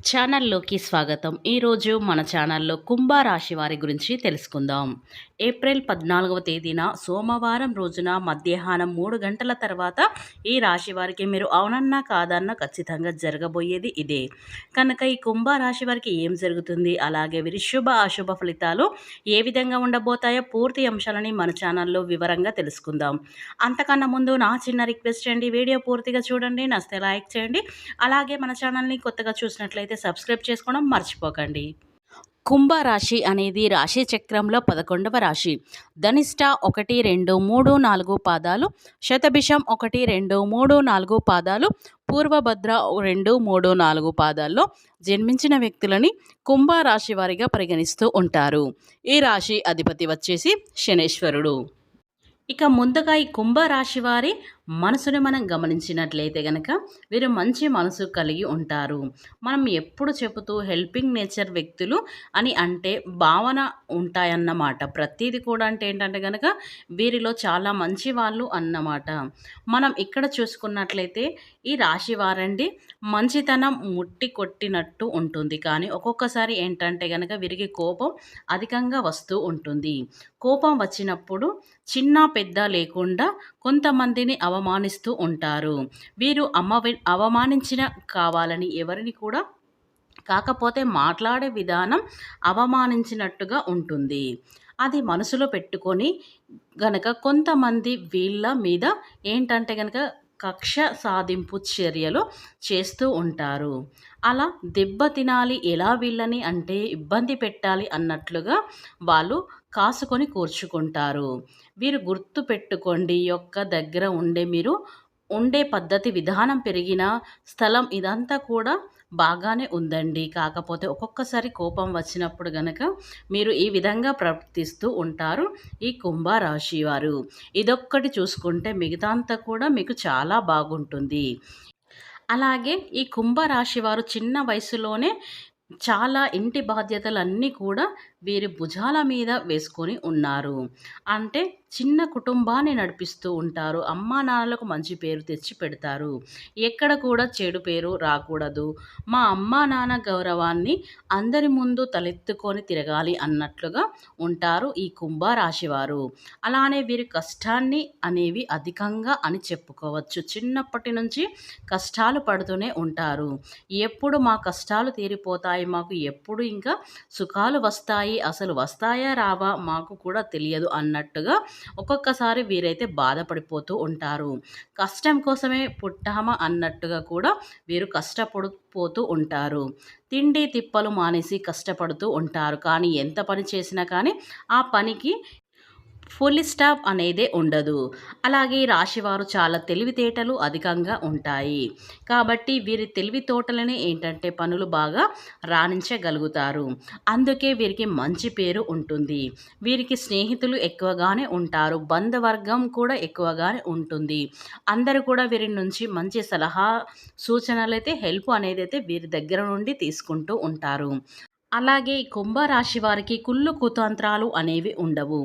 ఛానల్లోకి స్వాగతం. ఈరోజు మన ఛానల్లో కుంభరాశి వారి గురించి తెలుసుకుందాం. ఏప్రిల్ పద్నాలుగవ తేదీన సోమవారం రోజున మధ్యాహ్నం మూడు గంటల తర్వాత ఈ రాశి వారికి మీరు అవునన్నా కాదన్నా ఖచ్చితంగా జరగబోయేది ఇదే. కనుక ఈ కుంభరాశి వారికి ఏం జరుగుతుంది? అలాగే వీరి శుభ అశుభ ఫలితాలు ఏ విధంగా ఉండబోతాయో పూర్తి అంశాలని మన ఛానల్లో వివరంగా తెలుసుకుందాం. అంతకన్నా ముందు నా చిన్న రిక్వెస్ట్ అండి వీడియో పూర్తిగా చూడండి నస్తే లైక్ చేయండి. అలాగే మన ఛానల్ని కొత్తగా చూసినట్లయితే సబ్స్క్రైబ్ చేసుకోవడం మర్చిపోకండి. కుంభరాశి అనేది రాశి చక్రంలో పదకొండవ రాశి. ధనిష్ట ఒకటి రెండు మూడు నాలుగు పాదాలు. శతభిషం ఒకటి రెండు మూడు నాలుగు పాదాలు. పూర్వభద్ర రెండు మూడు నాలుగు పాదాల్లో జన్మించిన వ్యక్తులని కుంభరాశి వారిగా పరిగణిస్తూ ఉంటారు. ఈ రాశి అధిపతి వచ్చేసి శనేశ్వరుడు. ఇక ముందుగా ఈ కుంభరాశి వారి మనసుని మనం గమనించినట్లయితే కనుక వీరు మంచి మనసు కలిగి ఉంటారు. మనం ఎప్పుడు చెబుతూ హెల్పింగ్ నేచర్ వ్యక్తులు అని అంటే భావన ఉంటాయన్నమాట ప్రతిదీ కూడా అంటే ఏంటంటే కనుక వీరిలో చాలా మంచి వాళ్ళు అన్నమాట. మనం ఇక్కడ చూసుకున్నట్లయితే ఈ రాశి వారండి మంచితనం ముట్టి కొట్టినట్టు ఉంటుంది. కానీ ఒక్కొక్కసారి ఏంటంటే కనుక వీరికి కోపం అధికంగా వస్తూ ఉంటుంది. కోపం వచ్చినప్పుడు చిన్న పెద్ద లేకుండా కొంతమందిని అవమానిస్తూ ఉంటారు. వీరు అమ్మ అవమానించిన కావాలని ఎవరిని కూడా కాకపోతే మాట్లాడే విధానం అవమానించినట్టుగా ఉంటుంది. అది మనసులో పెట్టుకొని గనక కొంతమంది వీళ్ళ మీద ఏంటంటే కనుక కక్ష సాధింపు చర్యలు చేస్తూ ఉంటారు. అలా దెబ్బ తినాలి ఎలా వీళ్ళని అంటే ఇబ్బంది పెట్టాలి అన్నట్లుగా వాళ్ళు కాసుకొని కూర్చుకుంటారు. వీరు గుర్తు పెట్టుకోండి యొక్క దగ్గర ఉండే మీరు ఉండే పద్ధతి విధానం పెరిగిన స్థలం ఇదంతా కూడా బాగానే ఉందండి. కాకపోతే ఒక్కొక్కసారి కోపం వచ్చినప్పుడు గనక మీరు ఈ విధంగా ప్రవర్తిస్తూ ఉంటారు ఈ కుంభరాశి వారు. ఇదొక్కటి చూసుకుంటే మిగతా అంతా కూడా మీకు చాలా బాగుంటుంది. అలాగే ఈ కుంభరాశి వారు చిన్న వయసులోనే చాలా ఇంటి బాధ్యతలన్నీ కూడా వీరి భుజాల మీద వేసుకొని ఉన్నారు. అంటే చిన్న కుటుంబాన్ని నడిపిస్తూ ఉంటారు. అమ్మా నాన్నలకు మంచి పేరు తెచ్చి పెడతారు. ఎక్కడ కూడా చెడు పేరు రాకూడదు. మా అమ్మా నాన్న గౌరవాన్ని అందరి ముందు తలెత్తుకొని తిరగాలి అన్నట్లుగా ఉంటారు ఈ కుంభరాశి వారు అలానే వీరి కష్టాన్ని అనేవి అధికంగా అని చెప్పుకోవచ్చు. చిన్నప్పటి నుంచి కష్టాలు పడుతూనే ఉంటారు. ఎప్పుడు మా కష్టాలు తీరిపోతాయి మాకు ఎప్పుడు ఇంకా సుఖాలు వస్తాయి అసలు వస్తాయా రావా మాకు కూడా తెలియదు అన్నట్టుగా ఒక్కొక్కసారి వీరైతే బాధపడిపోతూ ఉంటారు. కష్టం కోసమే పుట్టామా అన్నట్టుగా కూడా వీరు కష్టపడు పోతూ ఉంటారు. తిండి తిప్పలు మానేసి కష్టపడుతూ ఉంటారు. కానీ ఎంత పని చేసినా కానీ ఆ పనికి ఫుల్ స్టాప్ అనేదే ఉండదు. అలాగే రాశివారు చాలా తెలివితేటలు అధికంగా ఉంటాయి. కాబట్టి వీరి తెలివితోటలనే ఏంటంటే పనులు బాగా రాణించగలుగుతారు. అందుకే వీరికి మంచి పేరు ఉంటుంది. వీరికి స్నేహితులు ఎక్కువగానే ఉంటారు. బంధవర్గం కూడా ఎక్కువగానే ఉంటుంది. అందరూ కూడా వీరి నుంచి మంచి సలహా సూచనలు అయితే హెల్ప్ అనేది అయితే వీరి దగ్గర నుండి తీసుకుంటూ ఉంటారు. అలాగే కుంభరాశి వారికి కుళ్ళు కుతంత్రాలు అనేవి ఉండవు.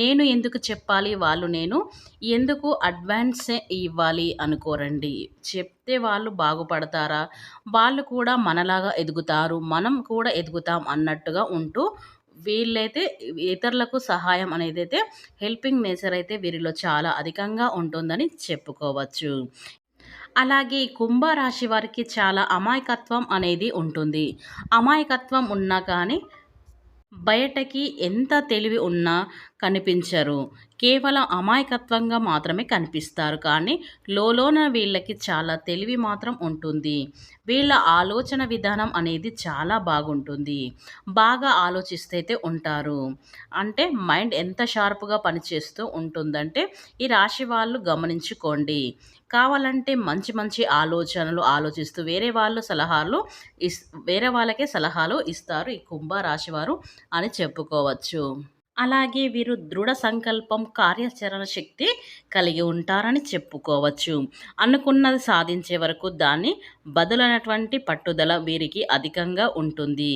నేను ఎందుకు చెప్పాలి? వాళ్ళు నేను ఎందుకు అడ్వాన్స్ ఇవ్వాలి అనుకోరండి. చెప్తే వాళ్ళు బాగుపడతారా? వాళ్ళు కూడా మనలాగా ఎదుగుతారు. మనం కూడా ఎదుగుతాం అన్నట్టుగా ఉంటూ వీళ్ళైతే ఇతరులకు సహాయం అనేది అయితే హెల్పింగ్ నేచర్ అయితే వీరిలో చాలా అధికంగా ఉంటుందని చెప్పుకోవచ్చు. అలాగే కుంభరాశి వారికి చాలా అమాయకత్వం అనేది ఉంటుంది. అమాయకత్వం ఉన్నా కానీ బయటకి ఎంత తెలివి ఉన్నా కనిపించరు. కేవలం అమాయకత్వంగా మాత్రమే కనిపిస్తారు. కానీ లోలోన వీళ్ళకి చాలా తెలివి మాత్రం ఉంటుంది. వీళ్ళ ఆలోచన విధానం అనేది చాలా బాగుంటుంది. బాగా ఆలోచిస్తైతే ఉంటారు. అంటే మైండ్ ఎంత షార్ప్గా పనిచేస్తూ ఉంటుందంటే ఈ రాశి వాళ్ళు గమనించుకోండి. కావాలంటే మంచి మంచి ఆలోచనలు ఆలోచిస్తూ వేరే వాళ్ళు సలహాలు ఇస్ వేరే వాళ్ళకే సలహాలు ఇస్తారు ఈ కుంభరాశి వారు అని చెప్పుకోవచ్చు. అలాగే వీరు దృఢ సంకల్పం కార్యాచరణ శక్తి కలిగి ఉంటారని చెప్పుకోవచ్చు. అనుకున్నది సాధించే వరకు దాన్ని బదులైనటువంటి పట్టుదల వీరికి అధికంగా ఉంటుంది.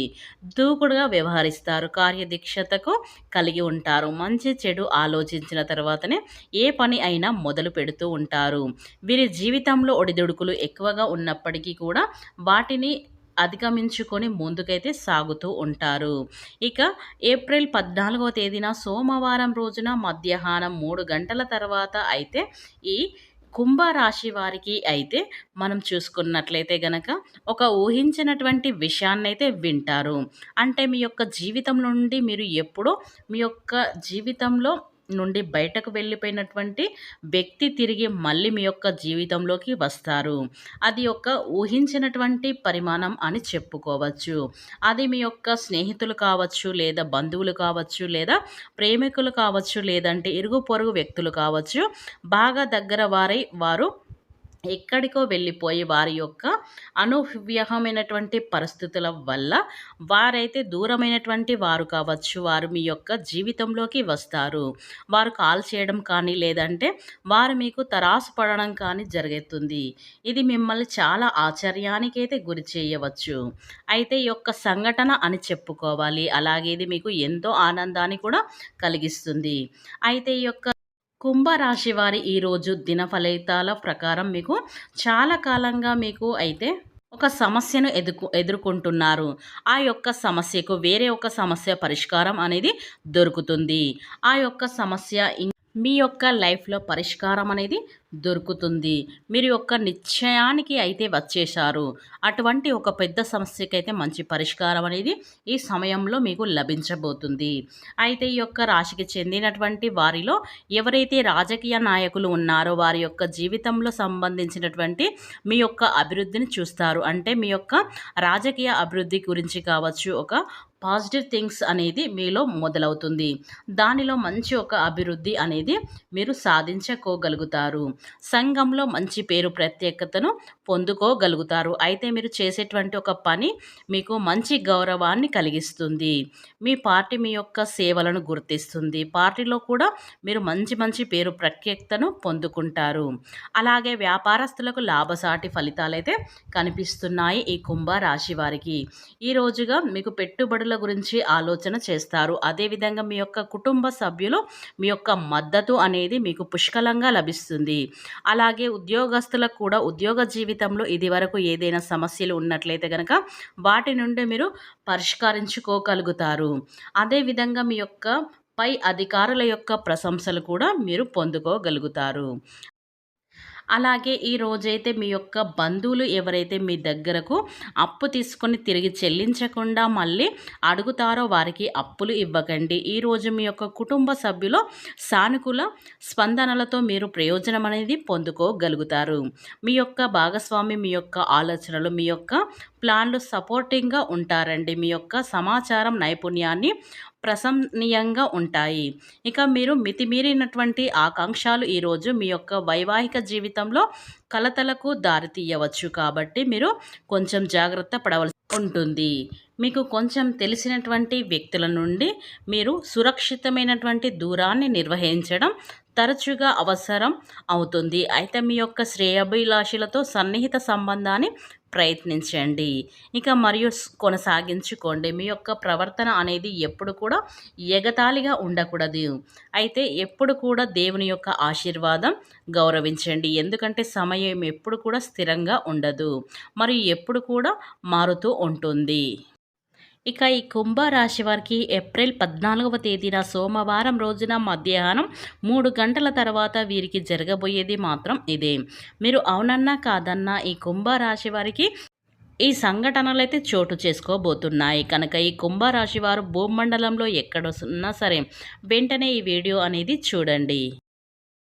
దూకుడుగా వ్యవహరిస్తారు కార్యదీక్షతకు కలిగి ఉంటారు. మంచి చెడు ఆలోచించిన తర్వాతనే ఏ పని అయినా మొదలు పెడుతూ ఉంటారు. వీరి జీవితంలో ఒడిదుడుకులు ఎక్కువగా ఉన్నప్పటికీ కూడా వాటిని అధిగమించుకొని ముందుకైతే సాగుతూ ఉంటారు. ఇక ఏప్రిల్ పద్నాలుగవ తేదీన సోమవారం రోజున మధ్యాహ్నం మూడు గంటల తర్వాత అయితే ఈ కుంభరాశి వారికి అయితే మనం చూసుకున్నట్లయితే గనక ఒక ఊహించినటువంటి విషయాన్నైతే వింటారు. అంటే మీ యొక్క జీవితం నుండి మీరు ఎప్పుడో మీ యొక్క జీవితంలో నుండి బయటకు వెళ్ళిపోయినటువంటి వ్యక్తి తిరిగి మళ్ళీ మీ యొక్క జీవితంలోకి వస్తారు. అది ఒక ఊహించినటువంటి పరిమాణం అని చెప్పుకోవచ్చు. అది మీ యొక్క స్నేహితులు కావచ్చు లేదా బంధువులు కావచ్చు లేదా ప్రేమికులు కావచ్చు లేదంటే ఇరుగు పొరుగు వ్యక్తులు కావచ్చు. బాగా దగ్గర వారై వారు ఎక్కడికో వెళ్ళిపోయి వారి యొక్క అనూహ్యమైనటువంటి పరిస్థితుల వల్ల వారైతే దూరమైనటువంటి వారు కావచ్చు. వారు మీ యొక్క జీవితంలోకి వస్తారు. వారు కాల్ చేయడం కానీ లేదంటే వారు మీకు తరాసు పడడం కానీ జరుగుతుంది. ఇది మిమ్మల్ని చాలా ఆశ్చర్యానికైతే గురి చేయవచ్చు. అయితే ఈ యొక్క సంఘటన అని చెప్పుకోవాలి. అలాగే ఇది మీకు ఎంతో ఆనందాన్ని కూడా కలిగిస్తుంది. అయితే ఈ యొక్క కుంభరాశి వారి ఈరోజు దిన ఫలితాల ప్రకారం మీకు చాలా కాలంగా మీకు అయితే ఒక సమస్యను ఎదుకు ఎదుర్కొంటున్నారు. ఆ యొక్క సమస్యకు వేరే ఒక సమస్య పరిష్కారం అనేది దొరుకుతుంది. ఆ యొక్క సమస్య మీ యొక్క లైఫ్లో పరిష్కారం అనేది దొరుకుతుంది. మీరు యొక్క నిశ్చయానికి అయితే వచ్చేశారు. అటువంటి ఒక పెద్ద సమస్యకైతే మంచి పరిష్కారం అనేది ఈ సమయంలో మీకు లభించబోతుంది. అయితే ఈ యొక్క రాశికి చెందినటువంటి వారిలో ఎవరైతే రాజకీయ నాయకులు ఉన్నారో వారి యొక్క జీవితంలో సంబంధించినటువంటి మీ యొక్క అభివృద్ధిని చూస్తారు. అంటే మీ యొక్క రాజకీయ అభివృద్ధి గురించి కావచ్చు ఒక పాజిటివ్ థింగ్స్ అనేది మీలో మొదలవుతుంది. దానిలో మంచి ఒక అభివృద్ధి అనేది మీరు సాధించుకోగలుగుతారు. సంఘంలో మంచి పేరు ప్రత్యేకతను పొందుకోగలుగుతారు. అయితే మీరు చేసేటువంటి ఒక పని మీకు మంచి గౌరవాన్ని కలిగిస్తుంది. మీ పార్టీ మీ యొక్క సేవలను గుర్తిస్తుంది. పార్టీలో కూడా మీరు మంచి మంచి పేరు ప్రత్యేకతను పొందుకుంటారు. అలాగే వ్యాపారస్తులకు లాభసాటి ఫలితాలైతే కనిపిస్తున్నాయి ఈ కుంభ రాశి వారికి. ఈ రోజుగా మీకు పెట్టుబడుల గురించి ఆలోచన చేస్తారు. అదేవిధంగా మీ యొక్క కుటుంబ సభ్యులు మీ యొక్క మద్దతు అనేది మీకు పుష్కలంగా లభిస్తుంది. అలాగే ఉద్యోగస్తులకు కూడా ఉద్యోగ జీవితంలో ఇది వరకు ఏదైనా సమస్యలు ఉన్నట్లయితే కనుక వాటి నుండి మీరు పరిష్కరించుకోగలుగుతారు. అదేవిధంగా మీ యొక్క పై అధికారుల యొక్క ప్రశంసలు కూడా మీరు పొందుకోగలుగుతారు. అలాగే ఈ రోజైతే మీ యొక్క బంధువులు ఎవరైతే మీ దగ్గరకు అప్పు తీసుకొని తిరిగి చెల్లించకుండా మళ్ళీ అడుగుతారో వారికి అప్పులు ఇవ్వకండి. ఈరోజు మీ యొక్క కుటుంబ సభ్యులు సానుకూల స్పందనలతో మీరు ప్రయోజనం అనేది పొందుకోగలుగుతారు. మీ యొక్క భాగస్వామి మీ యొక్క ఆలోచనలు మీ యొక్క ప్లాన్లు సపోర్టింగ్గా ఉంటారండి. మీ యొక్క సమాచారం నైపుణ్యాన్ని ప్రశంసనీయంగా ఉంటాయి. ఇక మీరు మితిమీరినటువంటి ఆకాంక్షలు ఈరోజు మీ యొక్క వైవాహిక జీవితంలో కలతలకు దారితీయవచ్చు కాబట్టి మీరు కొంచెం జాగ్రత్త పడవలసి ఉంటుంది. మీకు కొంచెం తెలిసినటువంటి వ్యక్తుల నుండి మీరు సురక్షితమైనటువంటి దూరాన్ని నిర్వహించడం తరచుగా అవసరం అవుతుంది. అయితే మీ యొక్క శ్రేయభిలాషులతో సన్నిహిత సంబంధాన్ని ప్రయత్నించండి. ఇక మరియు కొనసాగించుకోండి. మీ యొక్క ప్రవర్తన అనేది ఎప్పుడు కూడా ఎగతాళిగా ఉండకూడదు. అయితే ఎప్పుడు కూడా దేవుని యొక్క ఆశీర్వాదం గౌరవించండి. ఎందుకంటే సమయం ఎప్పుడు కూడా స్థిరంగా ఉండదు. మరియు ఎప్పుడు కూడా మారుతూ ఉంటుంది. ఇక ఈ కుంభరాశి వారికి ఏప్రిల్ పద్నాలుగవ తేదీన సోమవారం రోజున మధ్యాహ్నం మూడు గంటల తర్వాత వీరికి జరగబోయేది మాత్రం ఇదే. మీరు అవునన్నా కాదన్నా ఈ కుంభరాశి వారికి ఈ సంఘటనలు అయితే చోటు చేసుకోబోతున్నాయి. కనుక ఈ కుంభరాశి వారు భూమండలంలో ఎక్కడ ఉన్నా సరే వెంటనే ఈ వీడియో అనేది చూడండి.